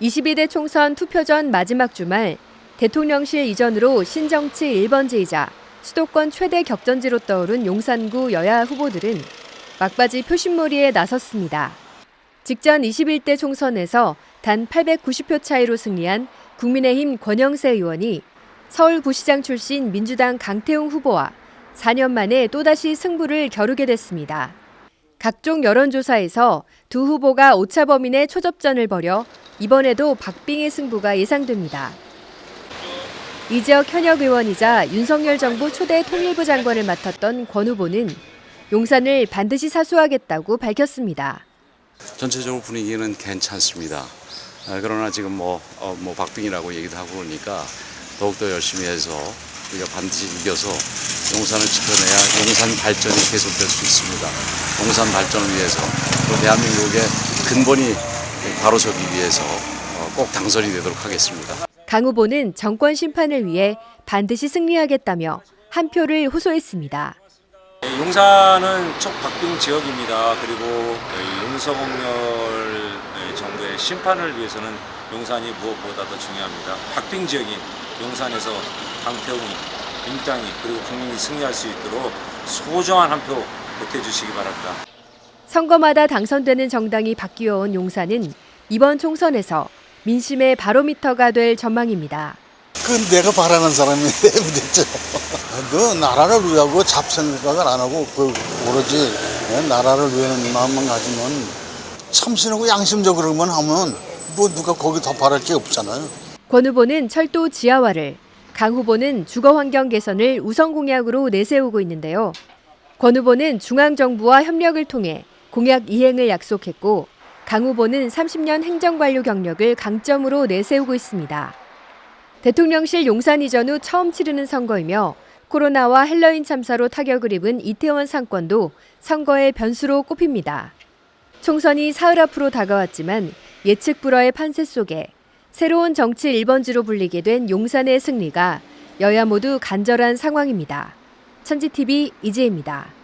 22대 총선 투표 전 마지막 주말 대통령실 이전으로 신정치 1번지이자 수도권 최대 격전지로 떠오른 용산구 여야 후보들은 막바지 표심몰이에 나섰습니다. 직전 21대 총선에서 단 890표 차이로 승리한 국민의힘 권영세 의원이 서울구시장 출신 민주당 강태웅 후보와 4년 만에 또다시 승부를 겨루게 됐습니다. 각종 여론조사에서 두 후보가 오차 범인의 초접전을 벌여 이번에도 박빙의 승부가 예상됩니다. 이 지역 현역 의원이자 윤석열 정부 초대 통일부 장관을 맡았던 권 후보는 용산을 반드시 사수하겠다고 밝혔습니다. 전체적으로 분위기는 괜찮습니다. 아, 그러나 지금 뭐, 어, 뭐 박빙이라고 얘기도 하고 그러니까 더욱더 열심히 해서 우리가 반드시 이겨서 용산을 지켜내야 용산 발전이 계속될 수 있습니다. 용산 발전을 위해서 또 대한민국의 근본이 바로서기 위해서 어, 꼭 당선이 되도록 하겠습니다. 강 후보는 정권 심판을 위해 반드시 승리하겠다며 한 표를 호소했습니다. 네, 용산은 촉박빙 지역입니다. 그리고 이 윤석열 정부의 심판을 위해서는 용산이 무엇보다 더 중요합니다. 박빙 지역인 용산에서 강태웅이 민주당이 그리고 국민이 승리할 수 있도록 소중한 한 표 보태주시기 바랍니다. 선거마다 당선되는 정당이 바뀌어온 용산은 이번 총선에서 민심의 바로미터가 될 전망입니다. 그건 내가 바라는 사람이 됐죠. 너 나라를 위하고 잡생각을 안 하고 그 오로지 나라를 위하는 마음만 가지면 참신하고 양심적으로만 하면 뭐 누가 거기 더 바랄 게 없잖아요. 권 후보는 철도 지하화를, 강 후보는 주거 환경 개선을 우선 공약으로 내세우고 있는데요. 권 후보는 중앙 정부와 협력을 통해 공약 이행을 약속했고, 강 후보는 30년 행정관료 경력을 강점으로 내세우고 있습니다. 대통령실 용산 이전 후 처음 치르는 선거이며 코로나와 헬로윈 참사로 타격을 입은 이태원 상권도 선거의 변수로 꼽힙니다. 총선이 사흘 앞으로 다가왔지만 예측 불허의 판세 속에 새로운 정치 1번지로 불리게 된 용산의 승리가 여야 모두 간절한 상황입니다. 천지TV 이지혜입니다.